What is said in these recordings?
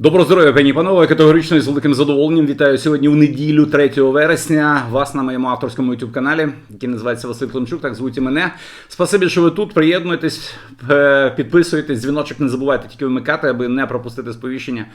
Доброго здоров'я, пані панове. Категорично і з великим задоволенням вітаю сьогодні у неділю 3 вересня. Вас на моєму авторському youtube каналі, який називається Василь Климчук. Так звуть і мене. Спасибі, що ви тут. Приєднуйтесь, е, підписуйтесь, дзвіночок не забувайте тільки вмикати, аби не пропустити сповіщення.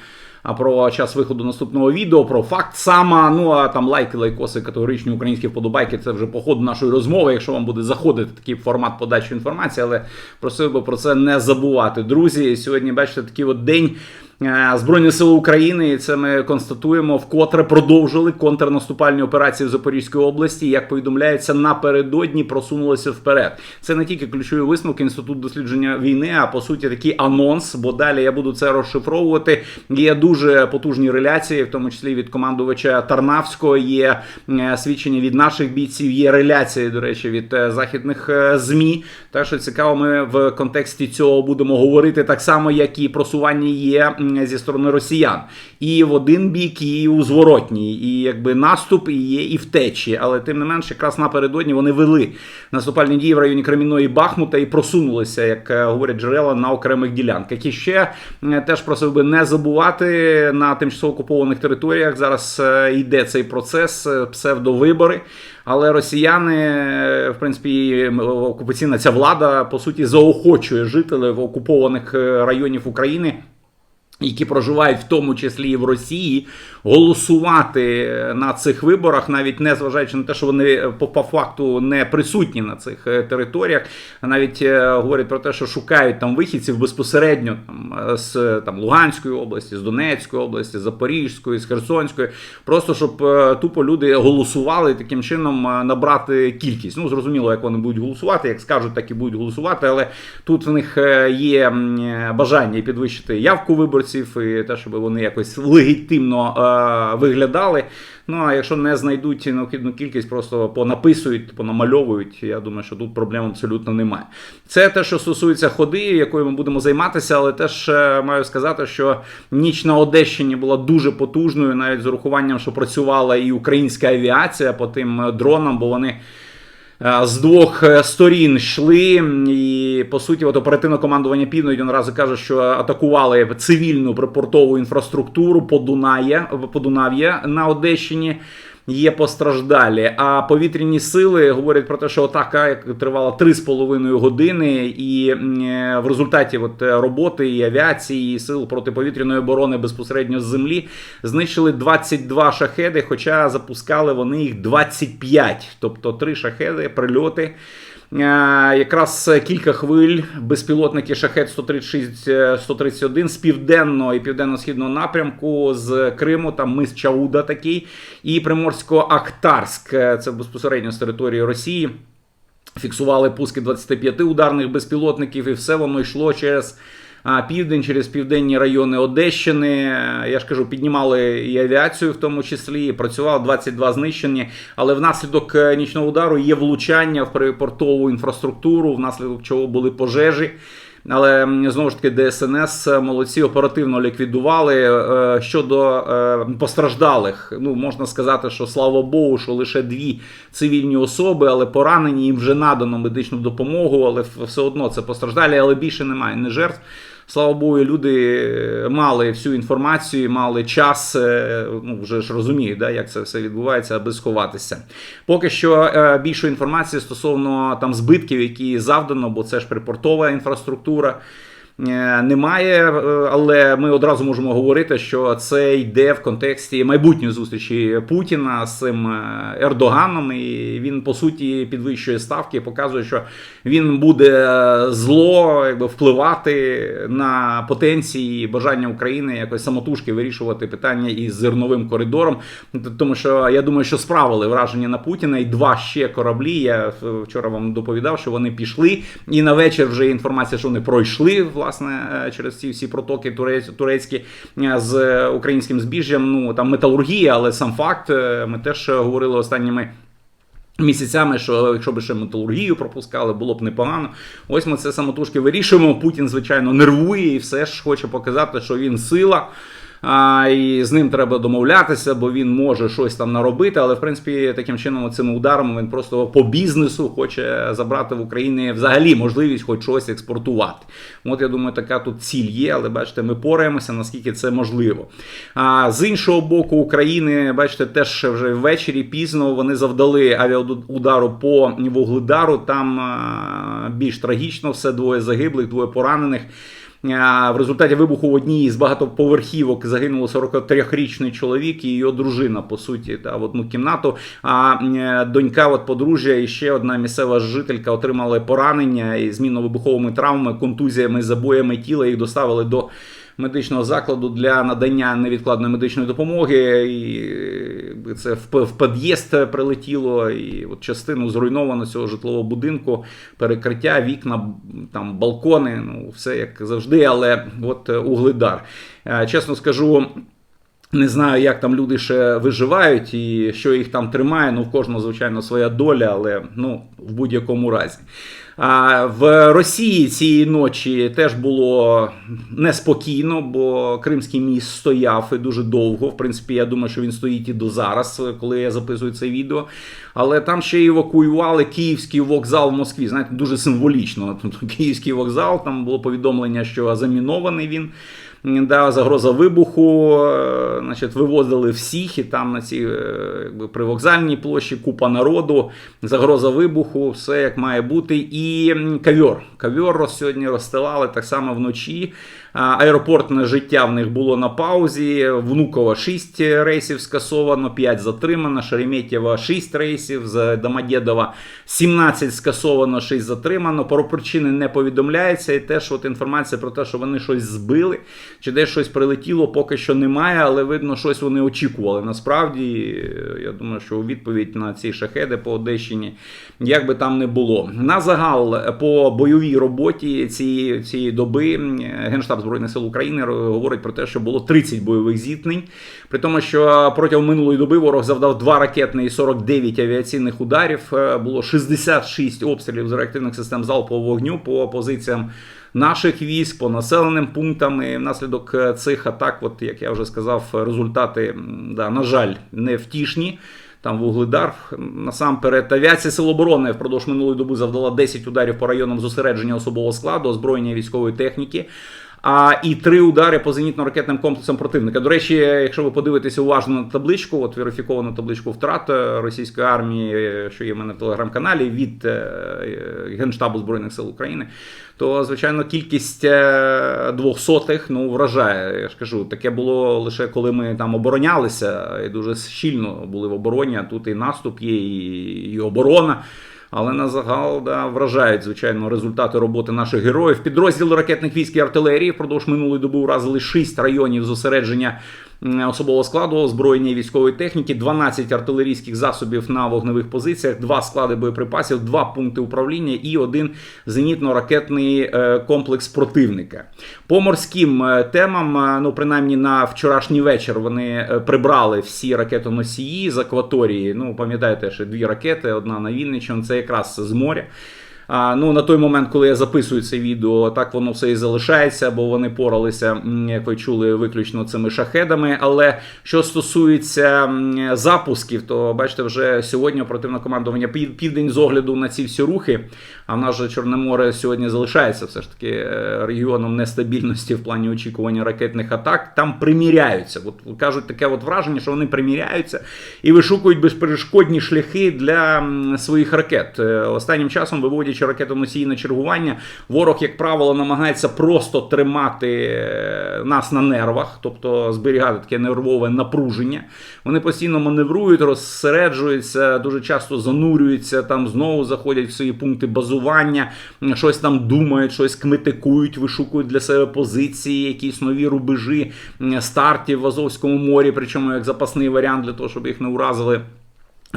А про час виходу наступного відео, про факт сама. Ну а там лайки, лайкоси, категоричні українські вподобайки. Це вже по ходу нашої розмови. Якщо вам буде заходити такий формат подачі інформації, але просив би про це не забувати. Друзі, сьогодні бачите такий от день. Е, Збройні сили України, і це ми констатуємо, вкотре продовжили контрнаступальні операції в Запорізькій області. Як повідомляється, напередодні просунулися вперед. Це не тільки ключові висновки інститут дослідження війни, а по суті такий анонс. Бо далі я буду це розшифровувати. Є дуже потужні реляції, в тому числі від командувача Тарнавського. Є е, свідчення від наших бійців. Є реляції, до речі, від е, західних змі. Так що цікаво, ми в контексті цього будемо говорити так само, як і просування є зі сторони росіян. І в один бік, і у зворотній. І якби наступ є і втечі. Але тим не менш, якраз напередодні вони вели наступальні дії в районі Кремінної Бахмута і просунулися, як е, говорять джерела, на окремих ділянках. І ще е, теж просив би не забувати на тимчасово окупованих територіях. Зараз е, йде цей процес, псевдовибори. Але росіяни, в принципі, окупаційна ця влада по суті заохочує жителів окупованих районів України. Які проживають в тому числі і в Росії, голосувати на цих виборах, навіть не зважаючи на те, що вони е, по, по факту не присутні на цих е, територіях, навіть е, говорять про те, що шукають там вихідців безпосередньо там е, з там Луганської області, з Донецької області, Запорізької, з Херсонської, просто щоб е, тупо люди голосували таким чином е, набрати кількість. Ну зрозуміло, як вони будуть голосувати, як скажуть, так і будуть голосувати. Але тут в них е, є е, бажання підвищити явку виборців і те, щоб вони якось легітимно е, виглядали. Ну а якщо не знайдуть необхідну кількість, просто понаписують, понамальовують. Я думаю, що тут проблем абсолютно немає. Це те, що стосується ходи, якою ми будемо займатися, але теж е, маю сказати, що ніч на Одещині була дуже потужною, навіть з урахуванням, що працювала і українська авіація по тим е, дронам, бо вони. Е, З двох е, сторін йшли, і по суті, от оперативне командування Півночі одразу каже, що атакували цивільну припортову інфраструктуру по Дунає, по Дунав'я на Одещині. Є постраждалі. А повітряні сили говорять про те, що атака тривала 3,5 години, і е, в результаті от е, роботи і авіації, і сил протиповітряної оборони безпосередньо з землі знищили 22 шахеди, хоча запускали вони їх 25, тобто 3 шахеди, прильоти. Е, Якраз кілька хвиль безпілотники шахет 136 е, 131 з південного і південно-східного напрямку з Криму, там мис Чауда такий, і Приморсько-Ахтарськ, е, це безпосередньо з території Росії. Фіксували пуски 25 ударних безпілотників, і все воно йшло через південь, через південні райони Одещини. Е, Я ж кажу, піднімали і авіацію, в тому числі, і працювало 22 знищені. Але внаслідок е, нічного удару є влучання в припортову інфраструктуру, внаслідок чого були пожежі. Але знову ж таки ДСНС е, молодці оперативно ліквідували. Щодо постраждалих, ну можна сказати, що слава Богу, що лише дві цивільні особи, але поранені їм вже надано медичну допомогу, але все одно це постраждалі, але більше немає не жертв. Слава Богу, люди е, мали всю інформацію, мали час, е, ну вже ж розуміють, да, як це все відбувається, аби сховатися. Поки що е, більше інформації стосовно там збитків, які завдано, бо це ж припортова інфраструктура. Е, Немає, е, але ми одразу можемо говорити, що це йде в контексті майбутньої зустрічі Путіна з цим е, Ердоганом, і він по суті підвищує ставки, показує, що він буде зло якби впливати на потенції бажання України якось самотужки вирішувати питання із зерновим коридором. Тому що я думаю, що справили враження на Путіна і два ще кораблі. Я вчора вам доповідав, що вони пішли, і на вечір вже інформація, що вони пройшли власне е, через ці всі протоки турецькі е, з українським збіжжям. Ну там металургія, але сам факт е, ми теж говорили останніми. Місяцями, що якщо б ще металургію пропускали, було б непогано. Ось ми це самотужки вирішуємо. Путін, звичайно, нервує і все ж хоче показати, що він сила. А, і з ним треба домовлятися, бо він може щось там наробити. Але в принципі, таким чином, цими ударами він просто по бізнесу хоче забрати в Україні взагалі можливість хоч щось експортувати. От я думаю, така тут ціль є, але бачите, ми пораємося, наскільки це можливо. А з іншого боку, України, бачите, теж вже ввечері пізно вони завдали авіаудару по Вугледару. Там більш трагічно все двоє загиблих, двоє поранених. В результаті вибуху в одній з багатоповерхівок загинуло 43-річний чоловік і його дружина, по суті, та в одну кімнату. А е, донька, от подружжя і ще одна місцева жителька отримали поранення і змінно-вибуховими травмами, контузіями, забоями тіла. Їх доставили до медичного закладу для надання невідкладної медичної допомоги. І це в, в під'їзд прилетіло, і от частину зруйновано цього житлового будинку, перекриття, вікна, там балкони, ну все як завжди, але от е, угледар. Е, Чесно скажу. Не знаю, як там люди ще виживають і що їх там тримає. Ну, в кожного, звичайно, своя доля, але ну, в будь-якому разі. В Росії цієї ночі теж було неспокійно, бо Кримський міст стояв і дуже довго. В принципі, я думаю, що він стоїть і до зараз, коли я записую це відео. Але там ще евакуювали Київський вокзал в Москві. Знаєте, дуже символічно. Київський вокзал, там було повідомлення, що замінований він. Да, загроза вибуху, е, значить, вивозили всіх, і там на цій е, якби, привокзальній площі купа народу, загроза вибуху, все як має бути. І м, ковьор. Ковьор сьогодні розстилали так само вночі. Аеропортне життя в них було на паузі. Внукова 6 рейсів скасовано, 5 затримано, Шереметьєва 6 рейсів, з Домодєдова 17 скасовано, 6 затримано. Про причини не повідомляється. І теж от інформація про те, що вони щось збили, чи десь щось прилетіло, поки що немає, але видно, щось вони очікували. Насправді, я думаю, що у відповідь на ці шахеди по Одещині, як би там не було. На загал по бойовій роботі цієї, цієї доби Генштаб Збройних сил України говорить про те, що було 30 бойових зіткнень. При тому, що протягом минулої доби ворог завдав 2 ракетні і 49 авіаційних ударів. Е, Було 66 обстрілів з реактивних систем залпового вогню по позиціям наших військ, по населеним пунктам. І внаслідок е, цих атак, от як я вже сказав, результати, да, на жаль, невтішні. Там вугледар насамперед авіація Сил оборони впродовж минулої доби завдала 10 ударів по районам зосередження особового складу, озброєння військової техніки. А і три удари по зенітно-ракетним комплексам противника. До речі, якщо ви подивитеся уважно на табличку, от верифіковану табличку втрат е, російської армії, е, що є в мене в телеграм-каналі від е, Генштабу Збройних сил України, то звичайно кількість двохсотих ну вражає. Я ж кажу, таке було лише коли ми там оборонялися, і дуже щільно були в обороні. А тут і наступ є, і, і оборона. Але на загал да, вражають, звичайно, результати роботи наших героїв. Підрозділи ракетних військ і артилерії впродовж минулої доби уразили шість районів зосередження особового складу, озброєння і військової техніки, 12 артилерійських засобів на вогневих позиціях, 2 склади боєприпасів, 2 пункти управління і один зенітно-ракетний е, комплекс противника. По морським е, темам, е, ну принаймні на вчорашній вечір, вони прибрали всі ракетоносії з акваторії. Ну, пам'ятаєте, що дві ракети, одна на Вінниччину, це якраз з моря. А, ну, на той момент, коли я записую це відео, так воно все і залишається, бо вони поралися, як ви чули, виключно цими шахедами. Але що стосується запусків, то бачите, вже сьогодні оперативне командування південь з огляду на ці всі рухи. А в нас же Чорне море сьогодні залишається все ж таки е, регіоном нестабільності в плані очікування ракетних атак. Там приміряються. От кажуть таке от враження, що вони приміряються і вишукують безперешкодні шляхи для своїх ракет. Е, Останнім часом, виводячи ракетоносії на чергування, ворог, як правило, намагається просто тримати е, нас на нервах, тобто зберігати таке нервове напруження. Вони постійно маневрують, розсереджуються, дуже часто занурюються, там знову заходять в свої пункти базування, щось там думають, щось кметикують, вишукують для себе позиції, якісь нові рубежі стартів в Азовському морі, причому як запасний варіант для того, щоб їх не уразили.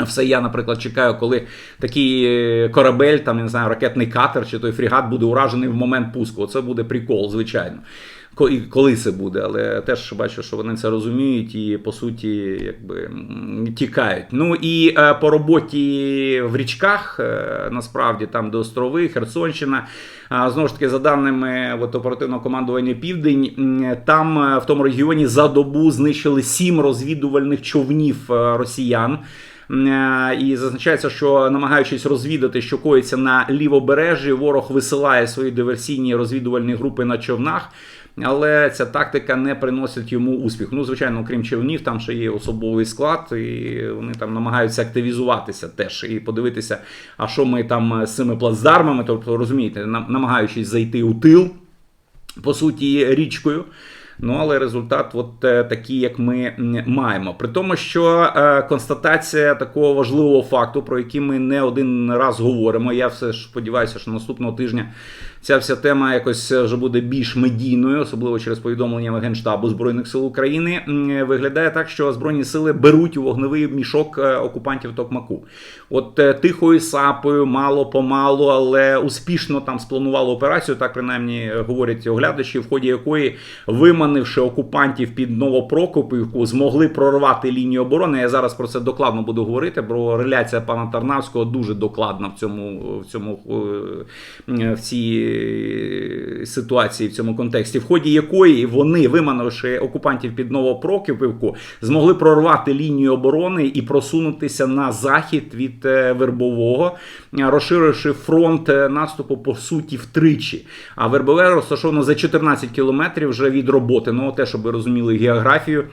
Все я, наприклад, чекаю, коли такий е, корабель, там я не знаю, ракетний катер чи той фрегат буде уражений в момент пуску. Оце буде прикол, звичайно. і коли це буде, але теж бачу, що вони це розуміють і по суті якби тікають. Ну і е, по роботі в річках, е, насправді там до острови, Херсонщина. Знову ж таки, за даними от, оперативного командування Південь, там в тому регіоні за добу знищили сім розвідувальних човнів росіян. Е, І зазначається, що намагаючись розвідати, що коїться на лівобережжі, ворог висилає свої диверсійні розвідувальні групи на човнах. Але ця тактика не приносить йому успіху. Ну, звичайно, окрім човнів, там ще є особовий склад, і вони там намагаються активізуватися теж і подивитися, а що ми там з цими плацдармами, тобто розумієте, нам- намагаючись зайти у тил, по суті, річкою. Ну, але результат от е, такий, як ми маємо. При тому, що е, констатація такого важливого факту, про який ми не один раз говоримо. Я все ж сподіваюся, що наступного тижня ця вся тема якось вже буде більш медійною, особливо через повідомлення Генштабу Збройних сил України. Виглядає так, що Збройні сили беруть у вогневий мішок е, окупантів Токмаку. От е, тихою сапою, мало помалу, але успішно там спланували операцію, так принаймні говорять оглядачі, в ході якої, виманивши окупантів під Новопрокопівку, змогли прорвати лінію оборони. Я зараз про це докладно буду говорити. Бо реляція пана Тарнавського дуже докладна в цьому в цьому е, в цій ситуації, в цьому контексті, в ході якої вони, виманивши окупантів під Новопрокопівку, змогли прорвати лінію оборони і просунутися на захід від е, Вербового, е, розширивши фронт е, наступу по суті втричі. А Вербове розташовано за 14 кілометрів вже від роботи. Ну, те, щоб ви розуміли географію.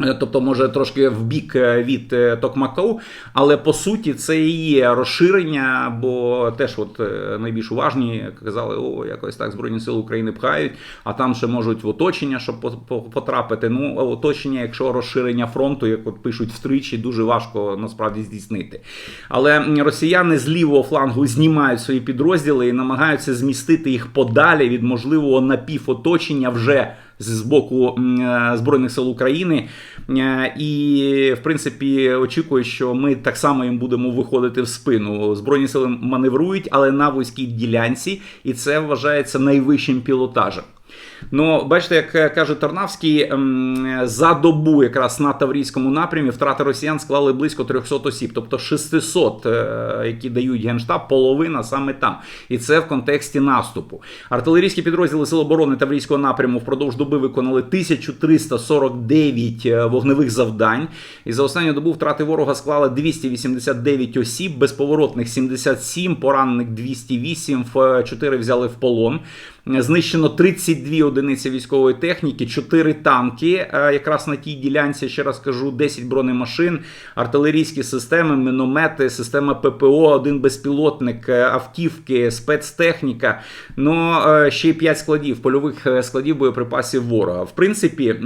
Е, Тобто, може, трошки в бік е, від е, Токмаку, але по суті це і є розширення, бо теж от найбільш уважні казали, о, якось так Збройні Сили України пхають, а там ще можуть в оточення, щоб по- по- потрапити. Ну, оточення, якщо розширення фронту, як от пишуть втричі, дуже важко насправді здійснити. Але росіяни з лівого флангу знімають свої підрозділи і намагаються змістити їх подалі від можливого напівоточення вже з боку е, Збройних сил України. Е, І, в принципі, очікую, що ми так само їм будемо виходити в спину. Збройні сили маневрують, але на вузькій ділянці, і це вважається найвищим пілотажем. Ну, бачите, як е, каже Тарнавський, ем, за добу якраз на Таврійському напрямі втрати росіян склали близько 300 осіб, тобто 600, е, які дають генштаб, половина саме там. І це в контексті наступу. Артилерійські підрозділи Сил оборони Таврійського напряму впродовж доби виконали 1349 е, вогневих завдань. І за останню добу втрати ворога склали 289 осіб, безповоротних 77, поранених 208, 4 взяли в полон. Знищено 32 одиниці військової техніки, 4 танки. е, Якраз на тій ділянці, ще раз кажу, 10 бронемашин, артилерійські системи, міномети, система ППО, один безпілотник, е, автівки, спецтехніка. Ну е, ще й 5 складів, польових складів боєприпасів ворога. В принципі,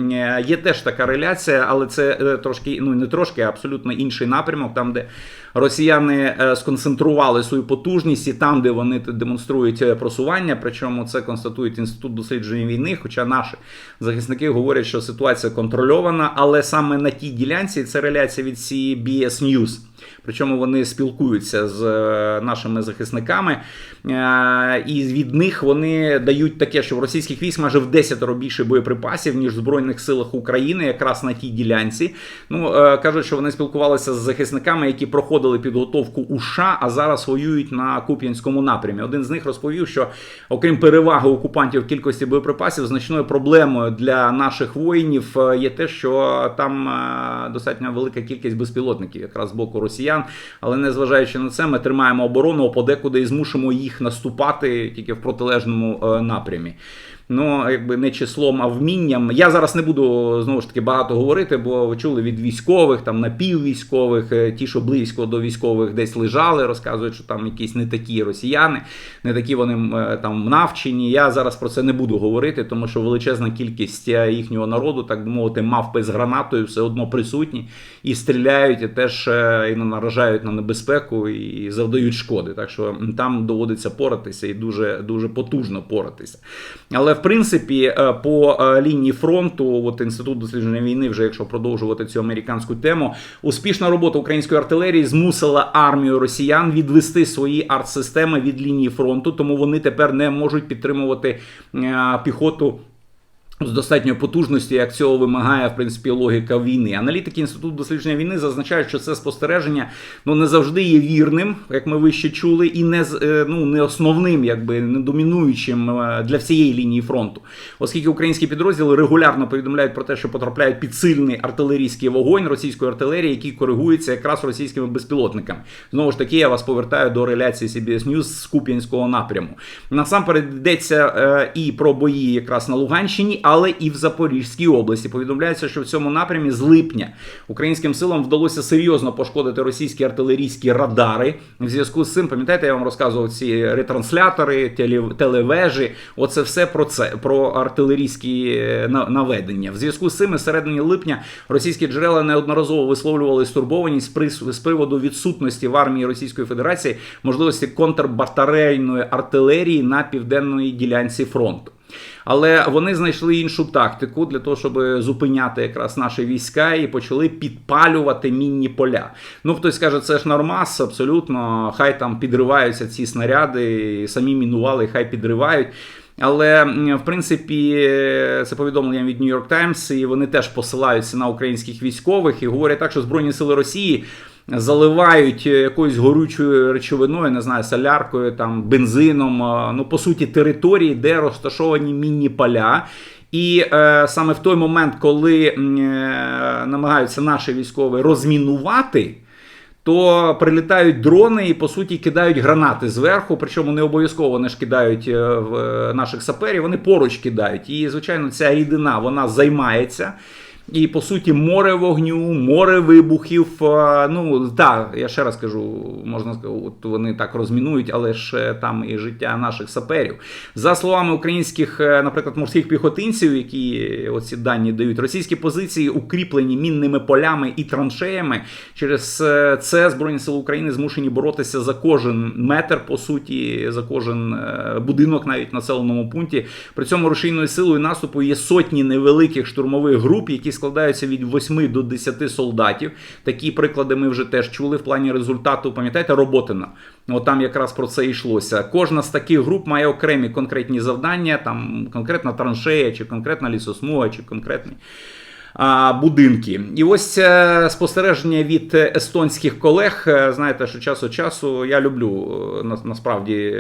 є теж така реляція, але це трошки, ну не трошки, а абсолютно інший напрямок, там, де росіяни сконцентрували свою потужність і там, де вони демонструють просування. Причому це констатують інститут дослідження війни. Хоча наші захисники говорять, що ситуація контрольована, але саме на тій ділянці це реляція від CBS News. Причому вони спілкуються з е, нашими захисниками, е, і від них вони дають таке, що в російських військ майже в 10 більше боєприпасів, ніж в Збройних силах України, якраз на тій ділянці. Ну е, кажуть, що вони спілкувалися з захисниками, які проходили підготовку у США, а зараз воюють на Куп'янському напрямі. Один з них розповів, що окрім переваги окупантів кількості боєприпасів, значною проблемою для наших воїнів є те, що там достатньо велика кількість безпілотників, якраз з боку росіян. Але незважаючи на це, ми тримаємо оборону а подекуди і змушуємо їх наступати тільки в протилежному е, напрямі. Ну, якби не числом, а вмінням. Я зараз не буду знову ж таки багато говорити, бо ви чули від військових, там напіввійськових, е, ті, що близько до військових десь лежали, розказують, що там якісь не такі росіяни, не такі вони е, там навчені. Я зараз про це не буду говорити, тому що величезна кількість е, їхнього народу, так би мовити, мавпи з гранатою все одно присутні і стріляють, і теж і наражають на небезпеку і завдають шкоди. Так що там доводиться поратися і дуже дуже потужно поратися. Але в принципі, е, по е, лінії фронту, от інститут дослідження війни, вже якщо продовжувати цю американську тему, успішна робота української артилерії змусила армію росіян відвести свої артсистеми від лінії фронту, тому вони тепер не можуть підтримувати е, піхоту. З достатньою потужності, як цього вимагає в принципі логіка війни. Аналітики інституту дослідження війни зазначають, що це спостереження ну не завжди є вірним, як ми вище чули, і не е, ну не основним, якби не домінуючим е, для всієї лінії фронту, оскільки українські підрозділи регулярно повідомляють про те, що потрапляють під сильний артилерійський вогонь російської артилерії, який коригується якраз російськими безпілотниками. Знову ж таки, я вас повертаю до реляції CBS News з Куп'янського напряму. Насамперед йдеться е, і про бої якраз на Луганщині, але і в Запорізькій області. Повідомляється, що в цьому напрямі з липня українським силам вдалося серйозно пошкодити російські артилерійські радари. В зв'язку з цим, пам'ятаєте, я вам розказував ці ретранслятори, теле- телевежі. Оце все про це про артилерійські е, наведення. В зв'язку з цим середині липня російські джерела неодноразово висловлювали стурбованість при- з приводу відсутності в армії Російської Федерації можливості контрбатарейної артилерії на південної ділянці фронту. Але вони знайшли іншу тактику для того, щоб зупиняти якраз наші війська і почали підпалювати мінні поля. Ну хтось скаже, це ж нормас, абсолютно. Хай там підриваються ці снаряди, самі мінували, хай підривають. Але в принципі це повідомлення від New York Times, і вони теж посилаються на українських військових і говорять так, що Збройні сили Росії заливають е, якоюсь горючою речовиною, не знаю, соляркою, там бензином. е, Ну по суті, території, де розташовані мінні поля. І е, саме в той момент, коли е, намагаються наші військові розмінувати. То прилітають дрони і по суті кидають гранати зверху. Причому не обов'язково вони ж кидають е, в наших саперів, вони поруч кидають. І звичайно, ця рідина вона займається. І по суті, море вогню, море вибухів. Ну так, я ще раз кажу, можна сказати, от вони так розмінують, але ж там і життя наших саперів. За словами українських, е, наприклад, морських піхотинців, які оці дані дають, російські позиції укріплені мінними полями і траншеями. Через е, це Збройні Сили України змушені боротися за кожен метр, по суті, за кожен е, будинок, навіть населеному пункті. При цьому рушійною силою наступу є сотні невеликих штурмових груп, які складаються від 8 до 10 солдатів. Такі приклади ми вже теж чули в плані результату. Пам'ятаєте, Роботина. От там якраз про це йшлося. Кожна з таких груп має окремі конкретні завдання, там конкретна траншея, чи конкретна лісосмуга, чи конкретний. Будинки, і ось е, спостереження від естонських колег. Е, Знаєте, що час від часу я люблю е, на- насправді,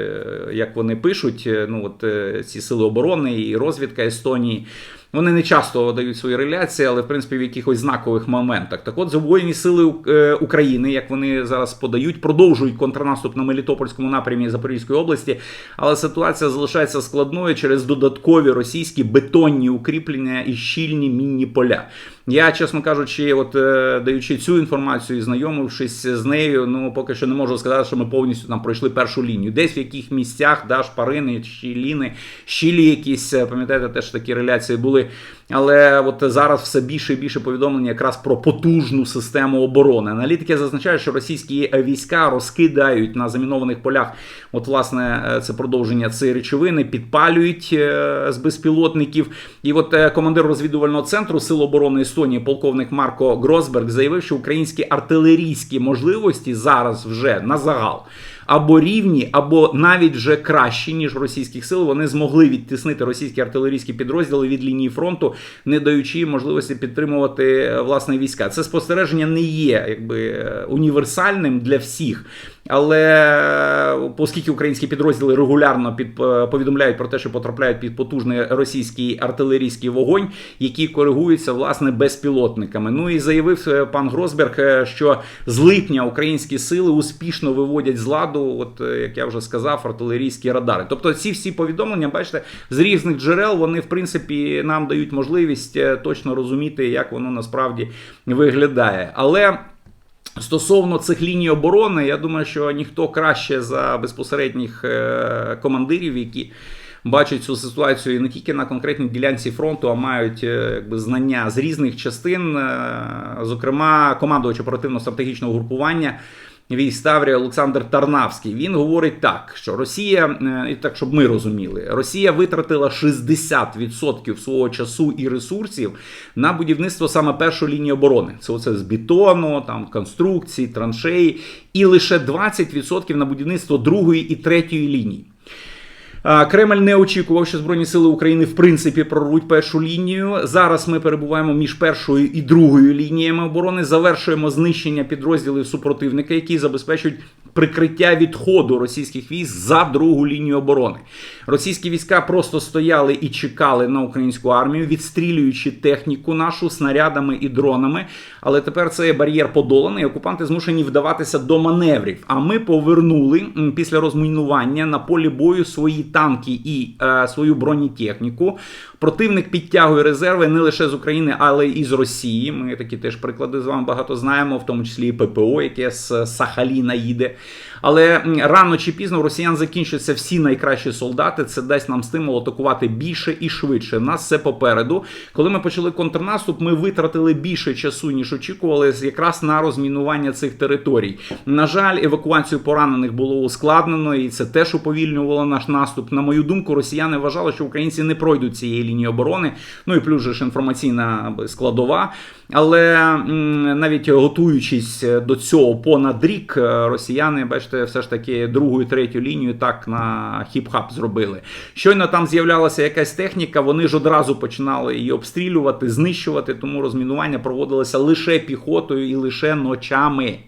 як вони пишуть. Ну от ці сили оборони і розвідка Естонії. Вони не часто дають свої реляції, але в принципі в якихось знакових моментах. Так от Збройні сили е, України, як вони зараз подають, продовжують контрнаступ на Мелітопольському напрямі Запорізької області, але ситуація залишається складною через додаткові російські бетонні укріплення і щільні мінні поля. Я, чесно кажучи, от е, даючи цю інформацію і знайомившись з нею, ну поки що не можу сказати, що ми повністю там пройшли першу лінію. Десь в яких місцях, да, шпарини, щіліни, щілі якісь, е, пам'ятаєте, теж такі реляції були. Але от зараз все більше і більше повідомлень якраз про потужну систему оборони. Аналітики зазначають, що російські війська розкидають на замінованих полях. От, власне, е, це продовження цієї речовини, підпалюють е, з безпілотників. І от е, командир розвідувального центру Сил оборони Естонії, полковник Марко Гросберг, заявив, що українські артилерійські можливості зараз вже на загал. Або рівні, або навіть вже кращі, ніж російських сил. Вони змогли відтиснити російські артилерійські підрозділи від лінії фронту, не даючи можливості підтримувати е, власне війська. Це спостереження не є якби е, універсальним для всіх. Але е, оскільки українські підрозділи регулярно під е, повідомляють про те, що потрапляють під потужний російський артилерійський вогонь, який коригується власне безпілотниками. Ну і заявив е, пан Гросберг, що з липня українські сили успішно виводять з ладу, от як я вже сказав, артилерійські радари. Тобто, ці всі повідомлення, бачите, з різних джерел вони в принципі нам дають можливість точно розуміти, як воно насправді виглядає. Але. Стосовно цих ліній оборони, я думаю, що ніхто краще за безпосередніх е, командирів, які бачать цю ситуацію не тільки на конкретній ділянці фронту, а мають е, якби, знання з різних частин, е, зокрема, командувач оперативно-стратегічного групування. Військ Олександр Тарнавський. Він говорить так, що Росія, е, і так щоб ми розуміли, Росія витратила 60% свого часу і ресурсів на будівництво саме першої лінії оборони. Це оце з бетону, там конструкції, траншеї, і лише 20% на будівництво другої і третьої лінії. Кремль не очікував, що Збройні сили України в принципі прорвуть першу лінію. Зараз ми перебуваємо між першою і другою лініями оборони. Завершуємо знищення підрозділів супротивника, які забезпечують прикриття відходу російських військ за другу лінію оборони. Російські війська просто стояли і чекали на українську армію, відстрілюючи техніку нашу снарядами і дронами. Але тепер цей бар'єр подоланий. Окупанти змушені вдаватися до маневрів. А ми повернули після розмінування на полі бою свої танки і е, свою бронетехніку. Противник підтягує резерви не лише з України, але і з Росії. Ми такі теж приклади з вами багато знаємо, в тому числі і ППО, яке з Сахаліна їде. Але рано чи пізно росіян закінчаться всі найкращі солдати. Це дасть нам стимул атакувати більше і швидше. Нас все попереду. Коли ми почали контрнаступ, ми витратили більше часу ніж очікували, якраз на розмінування цих територій. На жаль, евакуацію поранених було ускладнено, і це теж уповільнювало наш наступ. На мою думку, росіяни вважали, що українці не пройдуть цієї лінії оборони. Ну і плюс же ж інформаційна складова. Але навіть готуючись до цього понад рік, е, росіяни, бачите, все ж таки другу і третю лінію так на хіп-хап зробили. Щойно там з'являлася якась техніка, вони ж одразу починали її обстрілювати, знищувати, тому розмінування проводилося лише піхотою і лише ночами.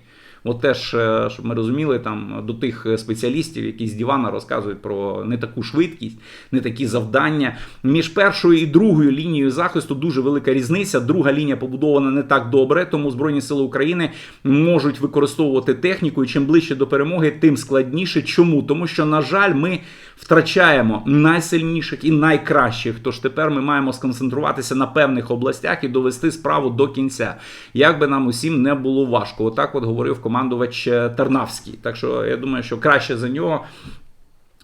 От теж, е, щоб ми розуміли, там до тих спеціалістів, які з дивана розказують про не таку швидкість, не такі завдання. Між першою і другою лінією захисту дуже велика різниця. Друга лінія побудована не так добре, тому Збройні Сили України можуть використовувати техніку. І чим ближче до перемоги, тим складніше. Чому? Тому що, на жаль, ми втрачаємо найсильніших і найкращих. Тож тепер ми маємо сконцентруватися на певних областях і довести справу до кінця. Як би нам усім не було важко. Отак, от говорив командувач е, Тарнавський. Так що я думаю, що краще за нього.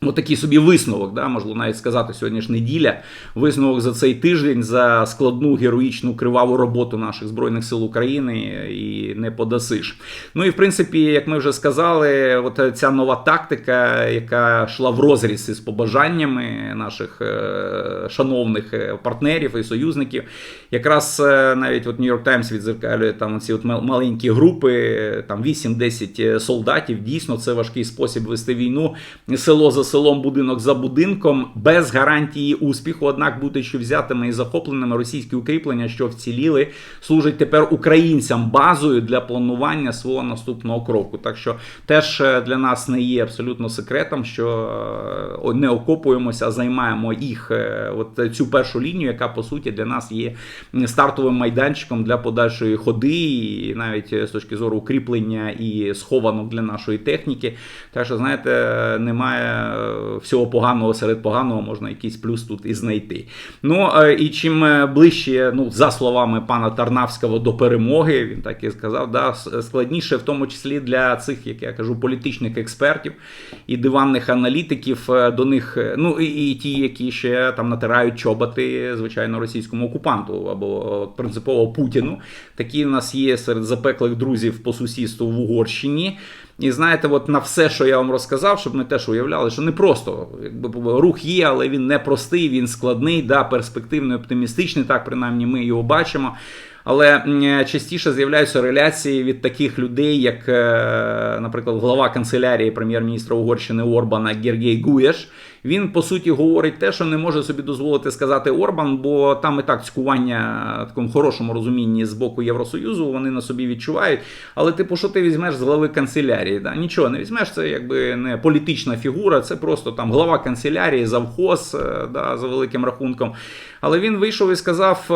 Отакий собі висновок, да, можливо навіть сказати, сьогодні ж неділя. Висновок за цей тиждень за складну героїчну криваву роботу наших збройних сил України і не подасиш. Ну і в принципі, як ми вже сказали, от ця нова тактика, яка йшла в розріз із побажаннями наших е, шановних е, партнерів і союзників, якраз е, навіть от York Times відзеркалює там ці от маленькі групи, там 8-10 солдатів. Дійсно, це важкий спосіб вести війну. Село за селом, будинок за будинком, без гарантії успіху. Однак, будучи взятими і захопленими російські укріплення, що вціліли, служать тепер українцям базою для планування свого наступного кроку. Так що теж для нас не є абсолютно секретом, що е, не окопуємося, а займаємо їх е, от цю першу лінію, яка по суті для нас є стартовим майданчиком для подальшої ходи, і навіть з точки зору укріплення і схованок для нашої техніки. Так що, знаєте, немає всього поганого серед поганого, можна якийсь плюс тут і знайти. Ну і чим ближче, ну за словами пана Тарнавського, до перемоги, він так і сказав, да, складніше, в тому числі для цих, як я кажу, політичних експертів і диванних аналітиків. До них, ну і, і ті, які ще там натирають чоботи, звичайно, російському окупанту або принципово Путіну. Такі в нас є серед запеклих друзів по сусідству в Угорщині. І знаєте, от на все, що я вам розказав, щоб ми теж уявляли, що не просто якби рух є, але він не простий, він складний, да, перспективний, оптимістичний. Так, принаймні, ми його бачимо. Але частіше з'являються реляції від таких людей, як, наприклад, глава канцелярії прем'єр-міністра Угорщини Орбана Гергей Гуєш. Він по суті говорить те, що не може собі дозволити сказати Орбан, бо там і так цькування такому хорошому розумінні з боку Євросоюзу вони на собі відчувають. Але типу, що ти візьмеш з глави канцелярії? Да? Нічого не візьмеш, це якби не політична фігура, це просто там глава канцелярії, завхоз да, за великим рахунком. Але він вийшов і сказав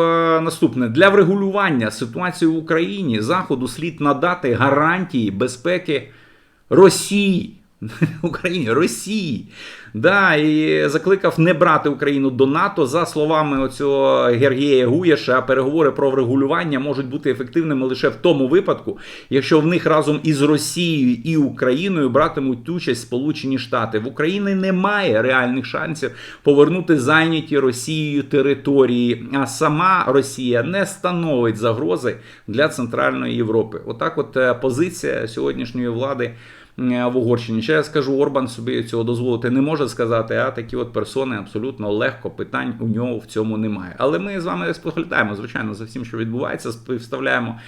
наступне: для врегулювання ситуації в Україні Заходу слід надати гарантії безпеки Росії. Україні, Росії. Да, І закликав не брати Україну до НАТО. За словами оцього Гергія Гуєша, переговори про врегулювання можуть бути ефективними лише в тому випадку, якщо в них разом із Росією і Україною братимуть участь Сполучені Штати. В Україні немає реальних шансів повернути зайняті Росією території, а сама Росія не становить загрози для Центральної Європи. Отак, от позиція сьогоднішньої влади. Е, в Угорщині. Ще я скажу, Орбан собі цього дозволити не може сказати, а такі от персони абсолютно легко питань у нього в цьому немає. Але ми з вами споглядаємо, звичайно, за всім, що відбувається, співставляємо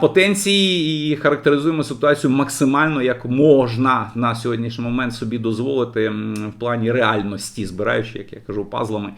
потенції і характеризуємо ситуацію максимально як можна на сьогоднішній момент собі дозволити в плані реальності, збираючи, як я кажу, пазлами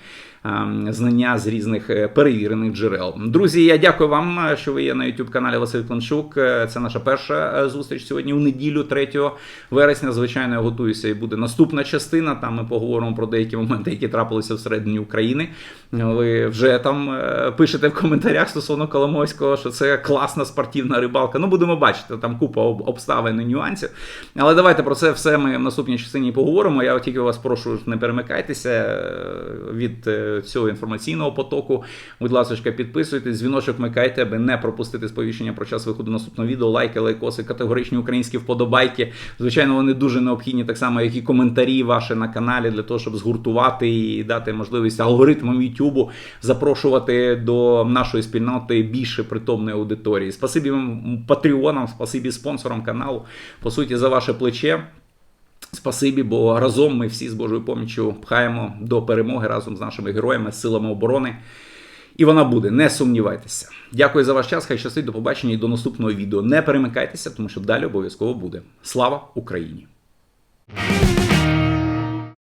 знання з різних е, перевірених джерел. Друзі, я дякую вам, е, що ви є на youtube каналі Василь Кланчук. Е, Це наша перша зустріч сьогодні у неділю, 3 вересня. Звичайно, я готуюся і буде наступна частина. Там ми поговоримо про деякі моменти, які трапилися всередині України. Ви вже там пишете в коментарях стосовно Коломойського, що це класна спортивна рибалка. Ну, будемо бачити, там купа обставин і нюансів. Але давайте про це все ми в наступній частині поговоримо. Я тільки вас прошу, не перемикайтеся від цього інформаційного потоку. Будь ласка, підписуйтесь, дзвіночок вмикайте, аби не пропустити сповіщення про час виходу наступного відео. Лайки, лайкоси, категоричні українські вподобайки. Звичайно, вони дуже необхідні, так само, як і коментарі ваші на каналі, для того, щоб згуртувати і дати можливість алгоритмам YouTube запрошувати до нашої спільноти більше притомної аудиторії. Спасибі вам патреонам, спасибі спонсорам каналу. По суті, за ваше плече. Спасибі, бо разом ми всі з Божою поміччю пхаємо до перемоги разом з нашими героями, силами оборони. І вона буде, не сумнівайтеся. Дякую за ваш час. Хай щастить, до побачення і до наступного відео. Не перемикайтеся, тому що далі обов'язково буде. Слава Україні!